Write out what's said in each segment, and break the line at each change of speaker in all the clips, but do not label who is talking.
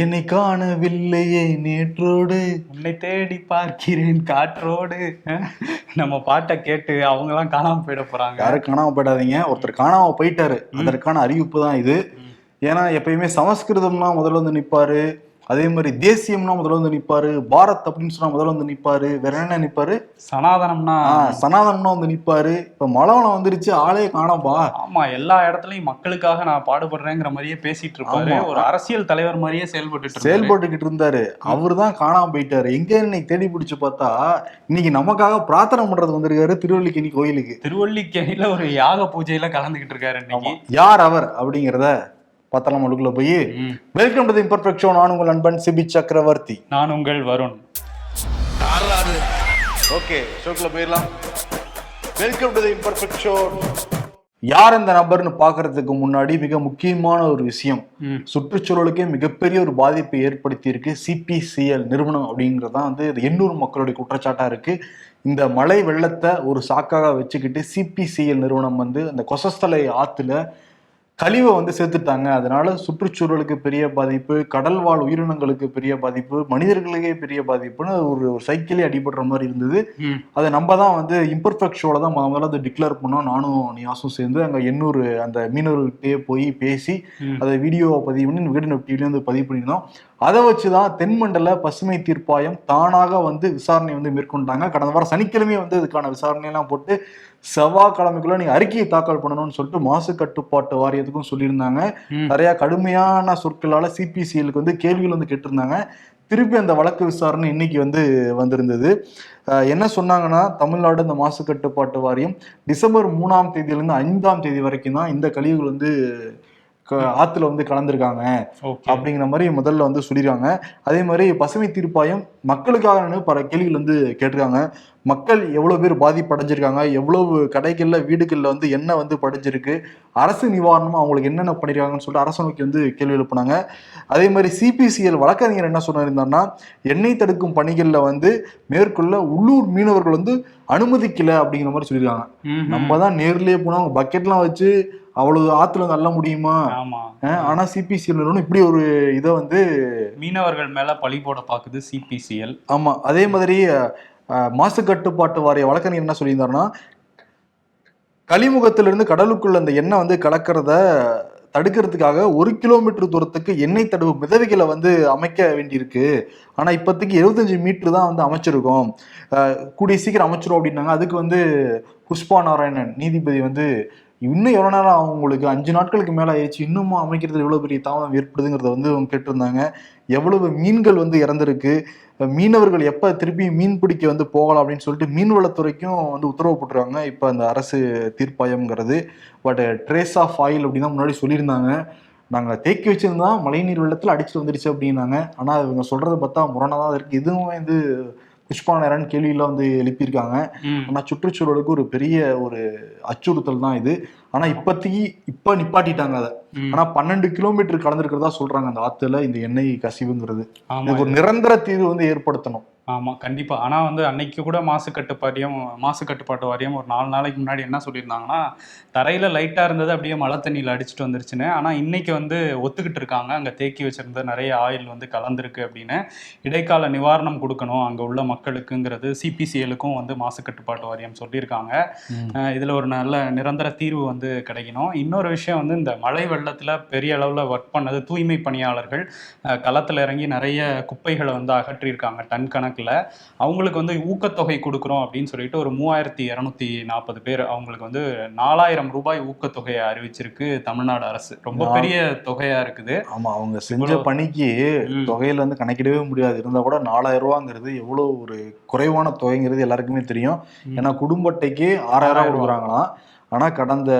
என்னை காணவில்லையே நேற்றோடு.
உன்னை தேடி பார்க்கிறேன் காற்றோடு. நம்ம பாட்டை கேட்டு அவங்க எல்லாம் காணாம போயிட போறாங்க.
யாரும் காணாம போயிடாதீங்க. ஒருத்தர் காணாம போயிட்டாரு. அதற்கான அறிவிப்பு தான் இது. ஏன்னா எப்பயுமே சமஸ்கிருதம்னா முதல்ல வந்து நிப்பாரு. அதே மாதிரி தேசியம்னா முதல்ல வந்து நிப்பாரு பாரத் அப்படின்னு சொன்னா முதல்ல வந்து நிப்பாரு வேற என்ன நிப்பாரு?
சனாதனம்னா
சனாதனம்னா வந்து நிப்பாரு. இப்ப மலவனம் வந்துருச்சு ஆளே காணோம்பா.
ஆமா எல்லா இடத்துலயும் மக்களுக்காக நான் பாடுபடுறேங்கிற மாதிரியே பேசிட்டு இருப்பாரு. ஒரு அரசியல் தலைவர் மாதிரியே செயல்பட்டு.
செயல்பட்டுக்கிட்டு இருந்தாரு. அவரு தான் காணாம போயிட்டாரு. எங்க இன்னைக்கு தேடி பிடிச்சு பார்த்தா இன்னைக்கு நமக்காக பிரார்த்தனை பண்றது வந்திருக்காரு திருவல்லிக்கேணி கோயிலுக்கு.
திருவல்லிக்கேணியில ஒரு யாக பூஜையில கலந்துகிட்டு இருக்காரு இன்னைக்கு.
யார் அவர் அப்படிங்கிறத பார்த்தலாம் உள்ளுக்குள்ள போய். Welcome to the imperfect show நான் உங்கள் நண்பன் சிபி சக்கரவர்த்தி.
நான் உங்கள் வருண்.
ஓகே ஷோக்குள்ள போயிடலாம். Welcome to the imperfect show யார் இந்த நபர்னு பார்க்கறதுக்கு முன்னாடி மிக முக்கியமான ஒரு விஷயம். சுற்றுச்சூழலுக்கே மிகப்பெரிய ஒரு பாதிப்பை ஏற்படுத்தி இருக்கு சிபிசிஎல் நிறுவனம் அப்படிங்கிறது தான் வந்து இது எண்ணூர் மக்களுடைய குற்றச்சாட்டா இருக்கு. இந்த மழை வெள்ளத்தை ஒரு சாக்காக வச்சுக்கிட்டு சிபிசிஎல் நிறுவனம் வந்து அந்த கொசஸ்தலை ஆத்துல கழிவை வந்து சேர்த்துட்டாங்க அதனால சுற்றுச்சூழலுக்கு பெரிய பாதிப்பு கடல் வாழ் உயிரினங்களுக்கு பெரிய பாதிப்பு மனிதர்களுக்கே பெரிய பாதிப்புன்னு ஒரு ஒரு சைக்கிளே அடிபடுற மாதிரி இருந்தது. அதை நம்ம தான் வந்து இம்பர்ஃபெக்ட் ஷோல தான் முத முதல்ல அதை டிக்ளேர் பண்ணோம் நானும் நியாசும் சேர்ந்து அங்கே எண்ணூர் அந்த மீனவர்கள்ட்டே போய் பேசி. அதை வீடியோவை பதிவு பண்ணி விகடன் டிவிலையும் வந்து பதிவு பண்ணியிருந்தோம் அதை வச்சு தான் தென்மண்டல பசுமை தீர்ப்பாயம் தானாக வந்து விசாரணை வந்து மேற்கொண்டாங்க. கடந்த வாரம் சனிக்கிழமையே வந்து இதுக்கான விசாரணையெல்லாம் போட்டு செவ்வாய்க்கிழமைக்குள்ள நீங்க அறிக்கையை தாக்கல் பண்ணணும்னு சொல்லிட்டு மாசு கட்டுப்பாட்டு வாரியத்துக்கும் சொல்லியிருந்தாங்க. நிறைய கடுமையான சொற்களால சிபிசிஎலுக்கு வந்து கேள்விகள் வந்து கேட்டிருந்தாங்க. திருப்பி அந்த வழக்கு விசாரணை இன்னைக்கு வந்து வந்திருந்தது. என்ன சொன்னாங்கன்னா தமிழ்நாடு இந்த மாசு கட்டுப்பாட்டு வாரியம் டிசம்பர் மூணாம் தேதியிலிருந்து ஐந்தாம் தேதி வரைக்கும் தான் இந்த கழிவுகள் வந்து ஆத்துல வந்து கலந்துருக்காங்க. அப்படிங்கிற மாதிரி முதல்ல வந்து சொல்லிடுறாங்க அதே மாதிரி பசுமை தீர்ப்பாயம் மக்களுக்காக பல கேள்விகள் வந்து கேட்டிருக்காங்க. மக்கள் எவ்வளவு பேர் பாதிப்படைஞ்சிருக்காங்க? எவ்வளவு கடைகள்ல வீடுகள்ல வந்து என்ன வந்து படைஞ்சிருக்கு? அரசு நிவாரணமா அவங்களுக்கு என்னென்ன பண்ணிருக்காங்கன்னு சொல்லிட்டு அரசு நோக்கி வந்து கேள்வி எழுப்புனாங்க. அதே மாதிரி சிபிசிஎல் வழக்கறிஞர் என்ன சொன்னாருந்தாருன்னா எண்ணெய் தடுக்கும் பணிகள்ல வந்து மேற்கொள்ள உள்ளூர் மீனவர்கள் வந்து அனுமதிக்கல அப்படிங்கிற மாதிரி சொல்லியிருக்காங்க. நம்ம தான் நேர்லயே போனா அவங்க பக்கெட்லாம் வச்சு அவ்வளவு ஆத்துல வந்து அள்ள முடியுமா ஆனா சிபிசிஎல் இப்படி ஒரு இதை வந்து
மீனவர்கள் மேல பழி போட பாக்குது சிபிசிஎல்
ஆமா அதே மாதிரி மாசு கட்டுப்பாட்டு வாரிய வழக்கறிஞர் என்ன சொல்லியிருந்தாருன்னா கழிமுகத்திலிருந்து கடலுக்குள்ள அந்த எண்ணெய் வந்து கலக்கிறத தடுக்கிறதுக்காக ஒரு கிலோமீட்டர் தூரத்துக்கு எண்ணெய் தடுப்பு மிதவைகளை வந்து அமைக்க வேண்டியிருக்கு. ஆனா இப்போதைக்கு 75 மீட்டர் தான் வந்து அமைச்சிருக்கோம். கூடிய சீக்கிரம் அமைச்சிரும் அப்படின்னாங்க. அதுக்கு வந்து புஷ்பா நாராயணன் நீதிபதி வந்து இன்னும் எவ்வளோ நேரம் ஆகும் உங்களுக்கு? அஞ்சு நாட்களுக்கு மேலே ஆயிடுச்சு. இன்னமும் அமைக்கிறது எவ்வளோ பெரிய தாமதம் ஏற்படுதுங்கிறத வந்து அவங்க கேட்டிருந்தாங்க. எவ்வளவு மீன்கள் வந்து இறந்துருக்கு. மீனவர்கள் எப்போ திருப்பி மீன் பிடிக்க வந்து போகலாம் அப்படின்னு சொல்லிட்டு மீன்வளத்துறைக்கும் வந்து உத்தரவு போட்டுருவாங்க இப்போ அந்த அரசு தீர்ப்பாயம்ங்கிறது. பட் ட்ரேஸ் ஆஃப் ஆயில் அப்படின்னு தான் முன்னாடி சொல்லியிருந்தாங்க. நாங்கள் தேக்கி வச்சுருந்தா மழைநீர் வெள்ளத்தில் அடிச்சுட்டு வந்துடுச்சு அப்படின்னாங்க. ஆனால் இவங்க சொல்கிறத பார்த்தா முரணாக தான் இருக்குது இதுவும் வந்து புஷ்பா நேரன் கேள்வியெல்லாம் வந்து எழுப்பியிருக்காங்க.
ம்.
ஆனா சுற்றுச்சூழலுக்கு ஒரு பெரிய ஒரு அச்சுறுத்தல் தான் இது. ஆனா இப்போதைக்கு இப்ப நிப்பாட்டிட்டாங்க அதை. ஆனா பன்னெண்டு கிலோமீட்டர் கலந்துருக்கிறதா சொல்றாங்க அந்த ஆத்துல இந்த எண்ணெய் கசிவுங்கிறது. ஒரு நிரந்தர தீர்வு வந்து ஏற்படுத்தணும்.
ஆமா கண்டிப்பா. ஆனா வந்து அன்னைக்கு கூட மாசு கட்டுப்பாட்டியம் மாசு கட்டுப்பாட்டு வாரியம் ஒரு நாலு நாளைக்கு முன்னாடி என்ன சொல்லியிருந்தாங்கன்னா தரையில லைட்டா இருந்தது அப்படியே மழை தண்ணியில அடிச்சிட்டு வந்துருச்சுன்னு. ஆனா இன்னைக்கு வந்து ஒத்துக்கிட்டு இருக்காங்க. அங்க தேக்கி வச்சிருந்த நிறைய ஆயில் வந்து கலந்துருக்கு அப்படின்னு. இடைக்கால நிவாரணம் கொடுக்கணும் அங்க உள்ள மக்களுக்குங்கிறது சிபிசிஎலுக்கும் வந்து மாசு கட்டுப்பாட்டு வாரியம் சொல்லியிருக்காங்க. இதுல ஒரு நல்ல நிரந்தர தீர்வு வந்து கிடைக்கணும். இன்னொரு விஷயம் வந்து இந்த மழை வெள்ளத்துல பெரிய அளவுல ஒர்க் பண்ணது தூய்மை பணியாளர்கள். களத்துல இறங்கி நிறைய குப்பைகளை வந்து அகற்றியிருக்காங்க டன் கணக்குல. அவங்களுக்கு வந்து ஊக்கத்தொகை கொடுக்குறோம் அப்படின்னு சொல்லிட்டு ஒரு மூவாயிரத்தி இரநூத்தி நாற்பது பேர் அவங்களுக்கு வந்து நாலாயிரம் ரூபாய் ஊக்கத்தொகையை அறிவிச்சிருக்கு தமிழ்நாடு அரசு. ரொம்ப பெரிய தொகையா இருக்குது.
ஆமா அவங்க செஞ்ச பணிக்கு. தொகையில வந்து கணக்கிடவே முடியாது. இருந்தா கூட நாலாயிரம் ரூபாங்கிறது எவ்வளவு ஒரு குறைவான தொகைங்கிறது எல்லாருக்குமே தெரியும். ஏன்னா குடும்ப அட்டைக்கு ஆறாயிரம்
ஆறாயிரம்
கொடுக்குறாங்களாம் ஆனா கடந்த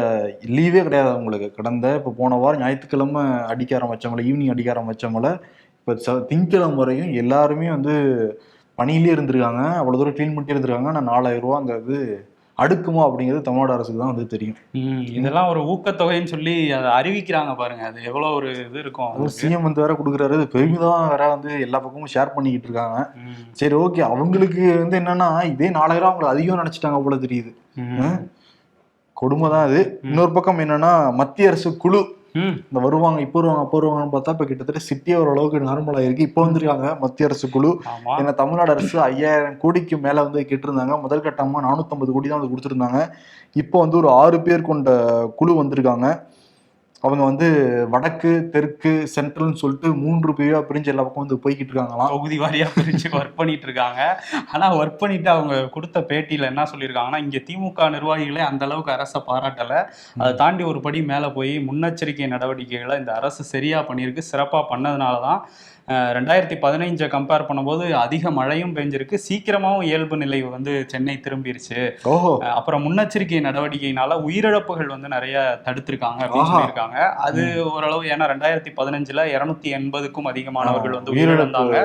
லீவே கிடையாது அவங்களுக்கு. கடந்த இப்ப போன வாரம் ஞாயிற்றுக்கிழமை அடிக்க ஆரம்பிச்சவங்கள ஈவினிங் அடிக்க ஆரம்பிச்சவங்கள இப்ப ச- திங்கட்கிழமை வரையும் எல்லாருமே வந்து பணியிலே இருந்திருக்காங்க. அவ்வளவு தூரம் க்ளீன் பண்ணிட்டே இருந்திருக்காங்க. ஆனா நாலாயிரம் ரூபாங்கிறது அடுக்குமா அப்படிங்கிறது தமிழ்நாடு அரசுக்கு தான் வந்து தெரியும்.
இதெல்லாம் ஒரு ஊக்கத்தொகைன்னு சொல்லி அதை அறிவிக்கிறாங்க பாருங்க. அது எவ்வளவு ஒரு இது இருக்கும்
அதுவும். சிஎம் வந்து வேற கொடுக்குறாரு. இது பெருமிதம் வேற வந்து எல்லா பக்கமும் ஷேர் பண்ணிக்கிட்டு இருக்காங்க. சரி ஓகே அவங்களுக்கு வந்து என்னன்னா இதே நாலாயிரம் அவங்க அதிகம் நினைச்சிட்டாங்க போல தெரியுது. கொடுமை தான் அது. இன்னொரு பக்கம் என்னன்னா மத்திய அரசு குழு இந்த வருவாங்க இப்போ வருவாங்க அப்போ வருவாங்கன்னு பார்த்தா இப்போ கிட்டத்தட்ட சிட்டியே ஓரளவுக்கு நார்மலா இருக்கு இப்போ வந்திருக்காங்க மத்திய அரசு குழு. ஏன்னா தமிழ்நாடு அரசு ஐயாயிரம் கோடிக்கு மேல வந்து கேட்டிருந்தாங்க. முதல் கட்டமா நானூத்தம்பது கோடி தான் வந்து கொடுத்துருந்தாங்க. இப்போ வந்து ஒரு ஆறு பேர் கொண்ட குழு வந்திருக்காங்க. அவங்க வந்து வடக்கு தெற்கு சென்ட்ரல்னு சொல்லிட்டு மூன்று பிரிவா பிரிஞ்சு எல்லா பக்கம் வந்து போய்கிட்டு இருக்காங்களாம்.
தொகுதி வாரியா பிரிச்சு ஒர்க் பண்ணிட்டு இருக்காங்க. ஆனா ஒர்க் பண்ணிட்டு அவங்க கொடுத்த பேட்டியில என்ன சொல்லியிருக்காங்கன்னா இங்க திமுக நிர்வாகிகளே அந்த அளவுக்கு அரசை பாராட்டல. அதை தாண்டி ஒரு படி மேல போய் முன்னெச்சரிக்கை நடவடிக்கைகளை இந்த அரசு சரியா பண்ணியிருக்கு சிறப்பா பண்ணதுனால தான் ரெண்டாயிரத்தி பதினைஞ்சை கம்பேர் பண்ணும்போது அதிக மழையும் பெஞ்சிருக்கு. சீக்கிரமாவும் இயல்பு நிலை வந்து சென்னை திரும்பிருச்சு. அப்புறம் முன்னெச்சரிக்கை நடவடிக்கையினால உயிரிழப்புகள் வந்து நிறைய தடுத்திருக்காங்க. சொல்லியிருக்காங்க. அது ஓரளவு ஏன்னா ரெண்டாயிரத்தி பதினஞ்சுல இருநூத்தி எண்பதுக்கும் அதிகமானவர்கள் வந்து உயிரிழந்தாங்க.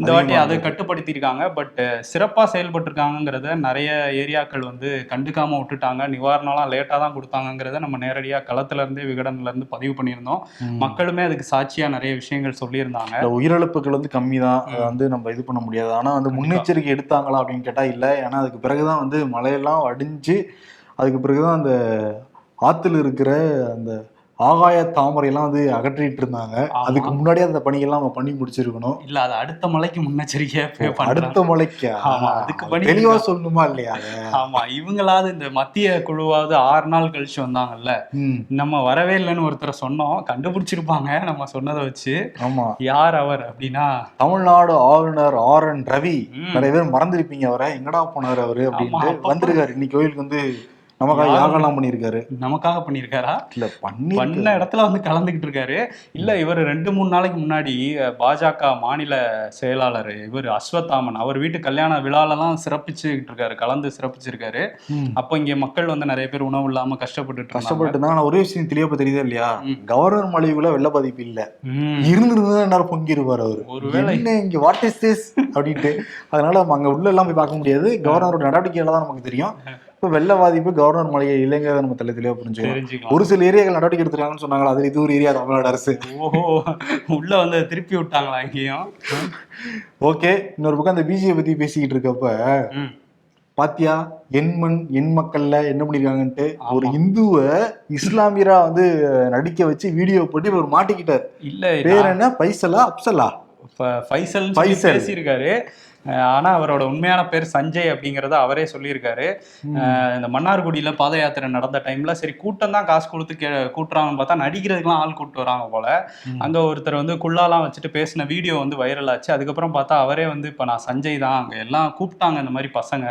இந்த வாட்டி அதை கட்டுப்படுத்தியிருக்காங்க. பட் சிறப்பா செயல்பட்டிருக்காங்கிறத நிறைய ஏரியாக்கள் வந்து கண்டுக்காம விட்டுட்டாங்க. நிவாரணம்லாம் லேட்டா தான் கொடுத்தாங்கங்கிறத நம்ம நேரடியா களத்துல இருந்தே விகடன்ல இருந்து பதிவு பண்ணியிருந்தோம். மக்களுமே அதுக்கு சாட்சியா நிறைய விஷயங்கள் சொல்லியிருந்தாங்க.
உயிரிழப்புகள் வந்து கம்மி தான் அதை வந்து நம்ம இது பண்ண முடியாது. ஆனா வந்து. முன்னெச்சரிக்கை எடுத்தாங்களா அப்படின்னு கேட்டா இல்ல. ஏன்னா அதுக்கு பிறகுதான் வந்து மழையெல்லாம் அடிஞ்சு அதுக்கு பிறகுதான் அந்த ஆத்துல இருக்கிற அந்த ஆகாய தாமரை எல்லாம் வந்து அகற்றிட்டு இருந்தாங்க. அதுக்கு முன்னாடியே அந்த பணிகள்லாம் நம்ம பண்ணி முடிச்சிருக்கணும்.
இல்ல அது அடுத்த மலைக்கு முன்னெச்சரிக்கையா
அடுத்த மலைக்கு?
அதுக்கு பணி
தெளிவா சொல்லணுமா இல்லையா?
ஆமா இவங்களாவது இந்த மத்திய குழுவாவது ஆறு நாள் கழிச்சு வந்தாங்கல்ல. நம்ம வரவே இல்லைன்னு ஒருத்தரை சொன்னோம். கண்டுபிடிச்சிருப்பாங்க நம்ம சொன்னதை வச்சு.
ஆமா.
யார் அவர் அப்படின்னா?
தமிழ்நாடு ஆளுநர் ஆர் என் ரவி. நிறைய பேர் மறந்துருப்பீங்க அவரை. எங்கடா போனாரு அவரு
அப்பப்ப-
வந்திருக்காரு. இன்னைக்கு கோயிலுக்கு வந்து நமக்காக
யாரு?
யாகம்லாம் பண்ணியிருக்காரு?
நமக்காக பண்ணியிருக்காரா?
இல்ல பண்ணி
பண்ண இடத்துல வந்து கலந்துகிட்டு இருக்காரு இல்ல. இவர் ரெண்டு மூணு நாளைக்கு முன்னாடி பாஜக மாநில செயலாளர் இவர் அஸ்வத்தாமன். அவர் வீட்டு கல்யாண விழாலலாம் சிறப்பிச்சுக்கிட்டு இருக்காரு கலந்து சிறப்பிச்சிருக்காரு. அப்ப இங்க மக்கள் வந்து நிறைய பேர் உணவு இல்லாம
கஷ்டப்பட்டு இருந்தாங்க. ஆனா ஒரே விஷயம் தெளிவா தெரியுதா இல்லையா. கவர்னர் மலிவுல வெள்ள பாதிப்பு இல்ல. இருந்திருந்தா எல்லாரும் பொங்கிருப்பாரு அவரு.
ஒருவேளை
இங்க வாட் இஸ் திஸ் அப்படின்ட்டு. அதனால நம்ம அங்க உள்ள எல்லாம் போய் பார்க்க முடியாது. கவர்னரோட நடவடிக்கையில தான் நமக்கு தெரியும். இப்ப வெள்ள பாதிப்பு கவர்னர் மலையை இல்லைங்கிறத நம்ம தெளிவா தெளிவா புரிஞ்சுக்கலாம் ஒரு சில ஏரியாக்கள் நடவடிக்கை எடுத்திருக்காங்கன்னு சொன்னாங்களா? அது இது ஒரு ஏரியா தமிழ்நாடு அரசு.
ஓஹோ. உள்ள வந்து திருப்பி விட்டாங்களா இங்கேயும்?
ஓகே இன்னொரு பக்கம் அந்த பிஜேபி பத்தி பேசிக்கிட்டு இருக்கப்ப. பாத்தியா என் மண் என் மக்கள்ல என்ன பண்ணிருக்காங்கன்ட்டு. ஒரு இந்துவ இஸ்லாமியரா வந்து நடிக்க வச்சு வீடியோ போட்டு இவர் மாட்டிக்கிட்டார்.
இல்ல
பேர் என்ன? பைசலா அப்சலா? ஃபைசல்.
பேசியிருக்காரு. அஹ் ஆனா அவரோட உண்மையான பேர் சஞ்சய் அப்படிங்கறத அவரே சொல்லியிருக்காரு. இந்த மன்னார்குடியில பாத யாத்திரை நடந்த டைம்ல சரி கூட்டம் தான் காசு கொடுத்து கே கூட்டுறாங்கன்னு பார்த்தா நடிக்கிறதுக்குலாம் ஆள் கூட்டு வராங்க போல. அங்க ஒருத்தர் வந்து குள்ளாலாம் வச்சுட்டு பேசின வீடியோ வந்து வைரல் ஆச்சு. அதுக்கப்புறம் பார்த்தா அவரே வந்து இப்ப நான் சஞ்சய் தான். அங்க எல்லாம் கூப்பிட்டாங்க இந்த மாதிரி பசங்க.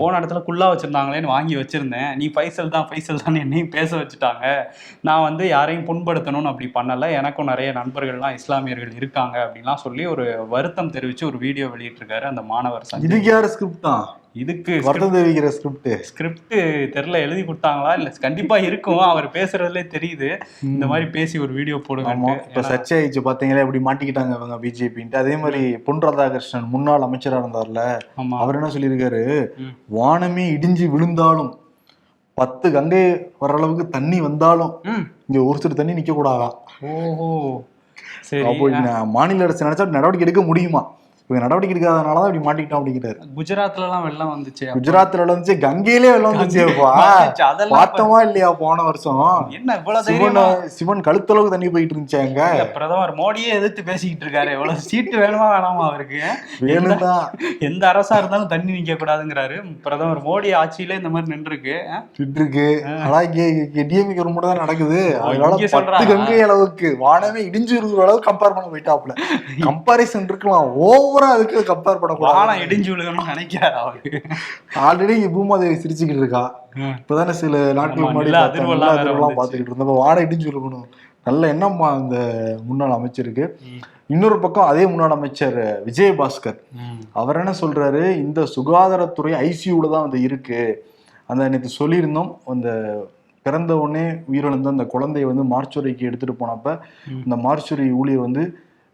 போன இடத்துல குள்ளா வச்சிருந்தாங்களேன்னு வாங்கி வச்சிருந்தேன். நீ ஃபைசல் தான் ஃபைசல் தான் என்னையும் பேச வச்சுட்டாங்க. நான் வந்து யாரையும் புண்படுத்தணும்னு அப்படி பண்ணல. எனக்கும் நிறைய நண்பர்கள்லாம் இஸ்லாமியர்கள் இருக்காங்க அப்படின்லாம் சொல்லி ஒரு வருத்தம் தெரிவிச்சு ஒரு வீடியோ வெளியிட்டிருக்காரு. அந்த மாணவர்
இதுக்கு யாரு ஸ்கிரிப்ட் தான்
இதுக்கு
வருத்தம் தெரிவிக்கிற ஸ்கிரிப்ட்
ஸ்கிரிப்ட் தெரியல எழுதி கொடுத்தாங்களா? இல்ல கண்டிப்பா இருக்கும். அவர் பேசுறதுலே தெரியுது. இந்த மாதிரி பேசி ஒரு வீடியோ போடுங்க
இப்ப சர்ச்சை ஆயிடுச்சு பாத்தீங்களா? இப்படி மாட்டிக்கிட்டாங்க இவங்க பிஜேபின்ட்டு. அதே மாதிரி பொன் ராதாகிருஷ்ணன் முன்னாள் அமைச்சரா இருந்தார்ல அவர் என்ன சொல்லியிருக்காரு. வானமே இடிஞ்சு விழுந்தாலும் பத்து கங்கை வர அளவுக்கு தண்ணி வந்தாலும். இங்க ஒரு சில தண்ணி நிக்க கூடாதான்
ஓஹோ. சரி.
மாநில அரசு நினைச்சா நடவடிக்கை எடுக்க முடியுமா? இவங்க நடவடிக்கை எடுக்காதனாலதான் இப்படி மாட்டிக்கிட்டோம் அப்படிங்கிறாரு.
குஜராத்ல எல்லாம் வெள்ளம் வந்துச்சு
குஜராத்ல வந்துச்சு கங்கையிலே வெள்ளம்
வந்துச்சு, அதெல்லாம்
பார்த்தோமா இல்லையா போன வருஷம்?
என்ன இவ்வளவு
சிவன் சிவன் கழுத்தளவுக்கு தண்ணி போயிட்டு இருந்துச்சு அங்க.
பிரதமர் மோடியே எதிர்த்து பேசிக்கிட்டு இருக்காரு. எவ்வளவு சீட்டு வேணுமா வேணாமா அவருக்கு?
வேணும்தான்
எந்த அரசா இருந்தாலும் தண்ணி நிக்க கூடாதுங்கிறாரு பிரதமர் மோடி ஆட்சியில இந்த மாதிரி நின்று இருக்கு
இருக்கு ஆனா டிஎம்கே ரொம்ப தான் நடக்குது. அதனால பத்து
சொல்றாங்க.
கங்கை அளவுக்கு வானமே இடிஞ்சு இருக்கிற அளவுக்கு கம்பேர் பண்ண போயிட்டாப்ல கம்பாரிசன் இருக்கலாம். ஓவரா அதுக்கு கம்பேர்
வானம்
பண்ணக்கூடாது
இடிஞ்சு விழுகணும்னு நினைக்கிறாரு அவரு
ஆல்ரெடி பூமாதேவி சிரிச்சுக்கிட்டு இருக்கா. இப்பதானே சில நாட்கள் முன்னாடி.
அதிர்வெல்லாம்.
பார்த்துக்கிட்டு இருந்தப்ப வாடகை இடிஞ்சு இருக்கணும் நல்ல எண்ணம்மா அந்த முன்னாள் அமைச்சருக்கு. இன்னொரு பக்கம் அதே முன்னாள் அமைச்சர் விஜயபாஸ்கர். அவர் என்ன சொல்றாரு இந்த சுகாதாரத்துறை ஐசியூல தான் வந்து இருக்கு அந்த நேற்று சொல்லியிருந்தோம் அந்த பிறந்த உடனே உயிரிழந்த அந்த குழந்தைய வந்து மார்ச்சுரிக்கு எடுத்துட்டு போனப்ப. இந்த மார்ச்சுரி ஊழியர் வந்து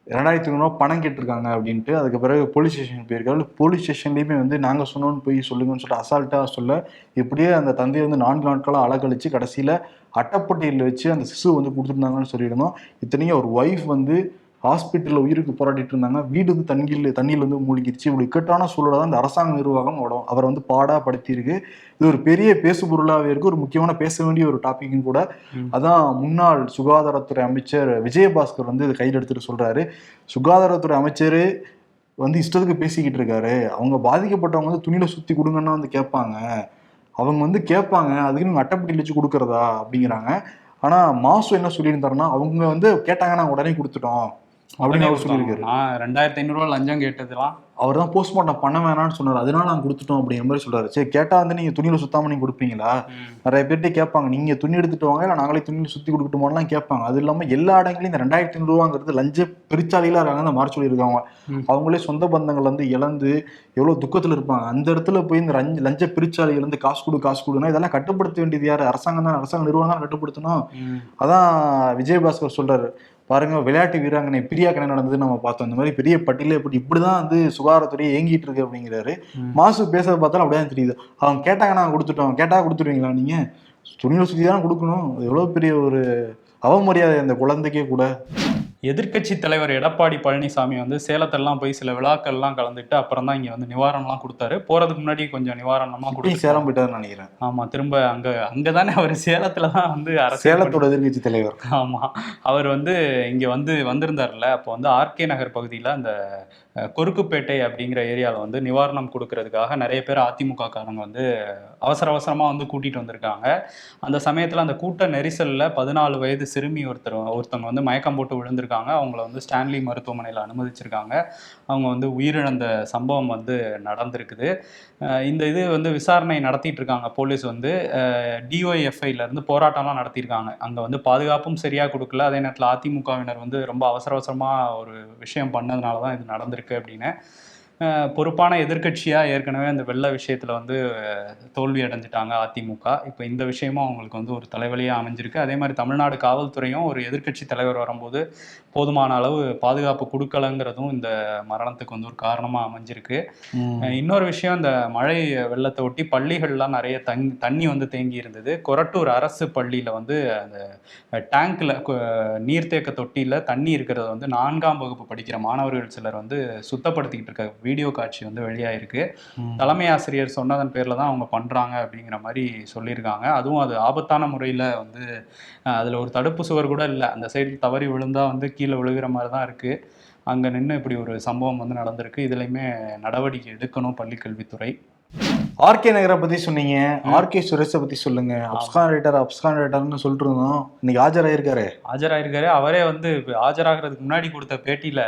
ரெண்டாயிரத்தி ஐநூறுவா பணம் கேட்டிருக்காங்க அப்படின்ட்டு அதுக்கு பிறகு போலீஸ் ஸ்டேஷன் போயிருக்காரு. போலீஸ் ஸ்டேஷன்லேயுமே வந்து நாங்கள் சொன்னோன்னு போய் சொல்லுங்கன்னு சொல்லிட்டு அசால்ட்டாக சொல்ல இப்படியே அந்த தந்தையை வந்து நான்கு நாட்களாக அலக்கழிச்சு கடைசியில் அட்டைப்பட்டியில் வச்சு அந்த சிசு வந்து கொடுத்துருந்தாங்கன்னு சொல்லியிருந்தோம் இத்தனையும் அவர் ஒய்ஃப் வந்து ஹாஸ்பிட்டல்ல உயிருக்கு போராடிட்டு இருந்தாங்க. வீடு வந்து தண்ணியில் தண்ணியில் வந்து மூழ்கிருச்சு. இவ்வளவு இக்கட்டான சூழலை தான் இந்த அரசாங்க நிர்வாகம் அவரை வந்து பாடா படுத்தியிருக்கு இது ஒரு பெரிய பேசு பொருளாவே இருக்கு. ஒரு முக்கியமான பேச வேண்டிய ஒரு டாபிக்கும் கூட. அதான் முன்னாள் சுகாதாரத்துறை அமைச்சர் விஜயபாஸ்கர் வந்து இதை கையில் எடுத்துட்டு சொல்றாரு. சுகாதாரத்துறை அமைச்சர் வந்து இஷ்டத்துக்கு பேசிக்கிட்டு இருக்காரு. அவங்க பாதிக்கப்பட்டவங்க வந்து துணியில சுத்தி கொடுங்கன்னா வந்து கேட்பாங்க. அவங்க வந்து கேட்பாங்க. அதுக்கு நீங்க அட்டைப்பட்டியில் வச்சு கொடுக்கறதா அப்படிங்கிறாங்க. ஆனா மாசு என்ன சொல்லியிருந்தாருன்னா அவங்க வந்து கேட்டாங்க நாங்க உடனே கொடுத்துட்டோம். அப்படின்னு அவர் சொல்லியிருக்காரு.
நான் ரெண்டாயிரத்தி ஐநூறுரூவா லஞ்சம் கேட்டதுலாம்.
அவர் தான் போஸ்ட்மார்ட்டம் பண்ண வேணாம்னு சொன்னார். அதனால நாங்க கொடுத்துட்டோம் அப்படிங்கிற மாதிரி சொல்றாரு. சரி கேட்டா வந்து நீங்க துணியில சுத்தாம நீங்க கொடுப்பீங்களா. நிறைய பேர்கிட்ட கேட்பாங்க. நீங்க துணி எடுத்துட்டு வாங்க இல்ல நாங்களே துணியில சுத்தி கொடுக்கட்டுமாலாம் கேட்பாங்க. அது இல்லாம எல்லா இடங்களையும் இந்த ரெண்டாயிரத்தி ஐநூறு ரூபாங்கிறது லஞ்ச பெருச்சாலிகளா இருக்காங்க அந்த மாதிரி சொல்லியிருக்காங்க. அவங்களே சொந்த பந்தங்கள் வந்து இழந்து எவ்வளவு துக்கத்துல இருப்பாங்க. அந்த இடத்துல போய் இந்த லஞ்ச வந்து காசு கொடு காசு கொடுனா இதெல்லாம் கட்டுப்படுத்த வேண்டியது யாரு? அரசாங்கம் தான் அரசாங்க நிறுவனம் தான் கட்டுப்படுத்தணும். அதான் விஜயபாஸ்கர் சொல்றாரு. பாருங்க விளையாட்டு வீராங்கனை பிரியாக்கணை நடந்தது நம்ம பார்த்தோம். இந்த மாதிரி பெரிய பட்டியல இப்படி இப்படிதான் வந்து சுகாதாரத்துறை இயங்கிட்டு இருக்கு அப்படிங்கிறாரு. மாசு பேசுறத பார்த்தாலும் அப்படியே தெரியுது. அவங்க கேட்டாங்க கொடுத்துட்டோம். கேட்டா கொடுத்துருவீங்களா நீங்க? துணியில சுத்தி தான் கொடுக்கணும். எவ்வளவு பெரிய ஒரு அவமரியாதை அந்த குழந்தைக்கே கூட.
எதிர்க்கட்சி தலைவர் எடப்பாடி பழனிசாமி வந்து சேலத்தெல்லாம் போய் சில விழாக்கள்லாம் கலந்துட்டு அப்புறம் தான் இங்க வந்து நிவாரணம்லாம் கொடுத்தாரு. போறதுக்கு முன்னாடி கொஞ்சம் நிவாரணம்லாம்
இப்பயும்
கொடுத்து
சேலம் போயிட்டாருன்னு நினைக்கிறேன்.
ஆமா திரும்ப அங்க அங்கதானே அவர் சேலத்துல தான் வந்து அரசியல்
சேலத்தோட எதிர்கட்சி தலைவர்.
ஆமா அவர் வந்து இங்க வந்து வந்திருந்தார்ல அப்போ வந்து ஆர்கே நகர் பகுதியில அந்த அஹ், கொருக்குப்பேட்டை அப்படிங்கிற ஏரியாவில் வந்து நிவாரணம் கொடுக்கறதுக்காக நிறைய பேர் அதிமுக காரங்க வந்து அவசர அவசரமாக வந்து கூட்டிகிட்டு வந்திருக்காங்க. அந்த சமயத்தில் அந்த கூட்ட நெரிசலில் பதினாலு வயது சிறுமி ஒருத்தர் ஒருத்தவங்க வந்து மயக்கம் போட்டு விழுந்திருக்காங்க. அவங்கள வந்து ஸ்டான்லி மருத்துவமனையில் அனுமதிச்சிருக்காங்க. அவங்க வந்து உயிரிழந்த சம்பவம் வந்து நடந்திருக்குது. இந்த இது வந்து விசாரணை நடத்திட்டு இருக்காங்க போலீஸ் வந்து. டிஒஎஃப்ஐலேருந்து போராட்டம்லாம் நடத்தியிருக்காங்க அங்கே வந்து பாதுகாப்பும் சரியாக கொடுக்கல. அதே நேரத்தில் அதிமுகவினர் வந்து ரொம்ப அவசர அவசரமாக ஒரு விஷயம் பண்ணதுனால தான் இது நடந்திருக்கு அப்படின்னு. பொறுப்பான எதிர்க்கட்சியா ஏற்கனவே அந்த வெள்ள விஷயத்துல வந்து தோல்வி அடைஞ்சிட்டாங்க அதிமுக. இப்போ இந்த விஷயமும் அவங்களுக்கு வந்து ஒரு தலைவலியா அமைஞ்சிருக்கு. அதே மாதிரி தமிழ்நாடு காவல்துறையும் ஒரு எதிர்க்கட்சி தலைவர் வரும்போது போதுமான அளவு பாதுகாப்பு கொடுக்கலங்கிறதும் இந்த மரணத்துக்கு வந்து ஒரு காரணமா அமைஞ்சிருக்கு. இன்னொரு விஷயம் இந்த மழை வெள்ளத்தை ஒட்டி பள்ளிகள்லாம் நிறைய தங் தண்ணி வந்து தேங்கி இருந்தது. கொரட்டூர் அரசு பள்ளியில் வந்து அந்த டேங்க்ல நீர்த்தேக்க தொட்டியில் தண்ணி இருக்கிறத வந்து நான்காம் வகுப்பு படிக்கிற மாணவர்கள் சிலர் வந்து சுத்தப்படுத்திக்கிட்டு இருக்க வீடியோ காட்சி வந்து வெளியாயிருக்கு. தலைமை ஆசிரியர் சொன்னதன் பேரில் தான் அவங்க பண்ணுறாங்க அப்படிங்கிற மாதிரி சொல்லியிருக்காங்க. அதுவும் அது ஆபத்தான முறையில் வந்து அதுல ஒரு தடுப்பு சுவர் கூட இல்லை. அந்த சைடு தவறி விழுந்தா வந்து கீழே விழுகிற மாதிரி தான் இருக்குது அங்கே நின்று இப்படி ஒரு சம்பவம் வந்து நடந்திருக்கு. இதுலையுமே நடவடிக்கை எடுக்கணும் பள்ளிக்கல்வித்துறை.
ஆர்கே நகரை பத்தி சொன்னீங்க. ஆர்கே சுரேஷை பத்தி சொல்லுங்க. அப்ஸ்கான் ரைட்டர் அப்ஸ்கான் ரைட்டர்னு சொல்லிட்டு இருந்தோம் இன்னைக்கு ஆஜராயிருக்காரு.
ஆஜராயிருக்காரு. அவரே வந்து ஆஜராகிறதுக்கு முன்னாடி கொடுத்த பேட்டியில